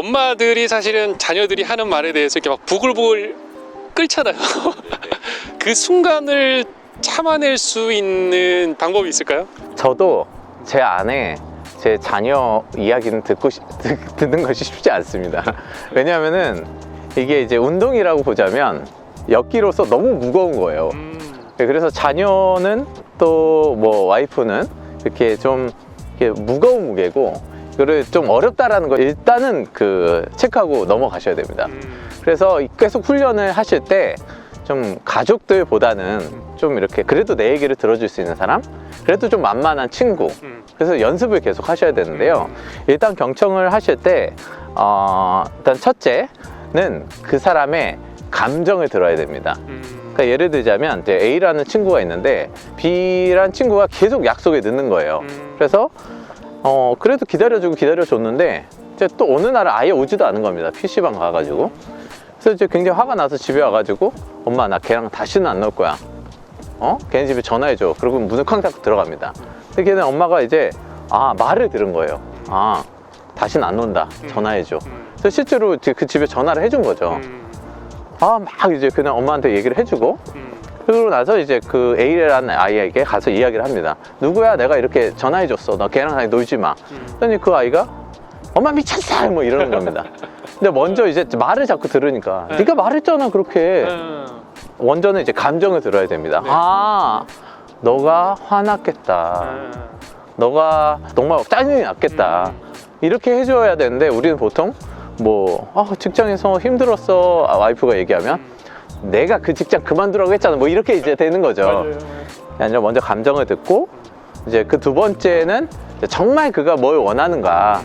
엄마들이 사실은 자녀들이 하는 말에 대해서 이렇게 막 부글부글 끓잖아요. 그 순간을 참아낼 수 있는 방법이 있을까요? 저도 제 아내 제 자녀 이야기는 듣고 싶- 듣- 듣는 것이 쉽지 않습니다. 왜냐하면은 이게 이제 운동이라고 보자면 엮기로서 너무 무거운 거예요. 네, 그래서 자녀는 또 뭐 와이프는 이렇게 좀 이렇게 무거운 무게고 이거를 좀 어렵다라는 거 일단은 그 체크하고 넘어가셔야 됩니다. 그래서 계속 훈련을 하실 때 좀 가족들보다는 좀 이렇게 그래도 내 얘기를 들어줄 수 있는 사람? 그래도 좀 만만한 친구? 그래서 연습을 계속 하셔야 되는데요. 일단 경청을 하실 때 어, 일단 첫째는 그 사람의 감정을 들어야 됩니다. 그러니까 예를 들자면 이제 A라는 친구가 있는데 B라는 친구가 계속 약속에 늦는 거예요. 그래서 어 그래도 기다려주고 기다려줬는데 이제 또 어느 날은 아예 오지도 않은 겁니다. PC방 가가지고. 그래서 이제 굉장히 화가 나서 집에 와가지고 엄마 나 걔랑 다시는 안 놀 거야. 어? 걔네 집에 전화해줘. 그리고 문을 쾅 닫고 들어갑니다. 근데 걔는 엄마가 이제 아 말을 들은 거예요. 아 다시는 안 논다. 전화해줘. 그래서 실제로 그 집에 전화를 해준 거죠. 아 막 이제 그냥 엄마한테 얘기를 해주고 그러고 나서 이제 그 A라는 아이에게 가서 이야기를 합니다. 누구야? 내가 이렇게 전화해줬어. 너 걔랑 다니 놀지 마. 그랬더니 그 아이가 엄마 미쳤어! 뭐 이러는 겁니다. 근데 먼저 이제 말을 자꾸 들으니까 네. 네가 말했잖아 그렇게. 원전은 이제 감정을 들어야 됩니다. 네. 아, 너가 화났겠다. 너가 정말 짜증이 났겠다. 이렇게 해줘야 되는데 우리는 보통 뭐 아, 직장에서 힘들었어 아, 와이프가 얘기하면 내가 그 직장 그만두라고 했잖아 뭐 이렇게 이제 되는 거죠. 아니라 먼저 감정을 듣고 이제 그 두 번째는 정말 그가 뭘 원하는가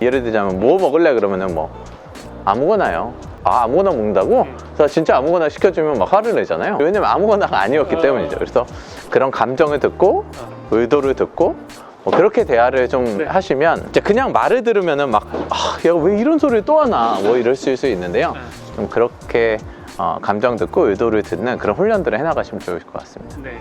예를 들자면 뭐 먹을래 그러면은 뭐 아무거나요. 아 아무거나 먹는다고? 그래서 진짜 아무거나 시켜주면 막 화를 내잖아요. 왜냐면 아무거나가 아니었기 때문이죠. 그래서 그런 감정을 듣고 의도를 듣고 뭐 그렇게 대화를 좀 네. 하시면 이제 그냥 말을 들으면은 막 아, 야 왜 이런 소리를 또 하나 뭐 이럴 수 있는데요. 좀 그렇게 어, 감정 듣고 의도를 듣는 그런 훈련들을 해나가시면 좋을 것 같습니다. 네.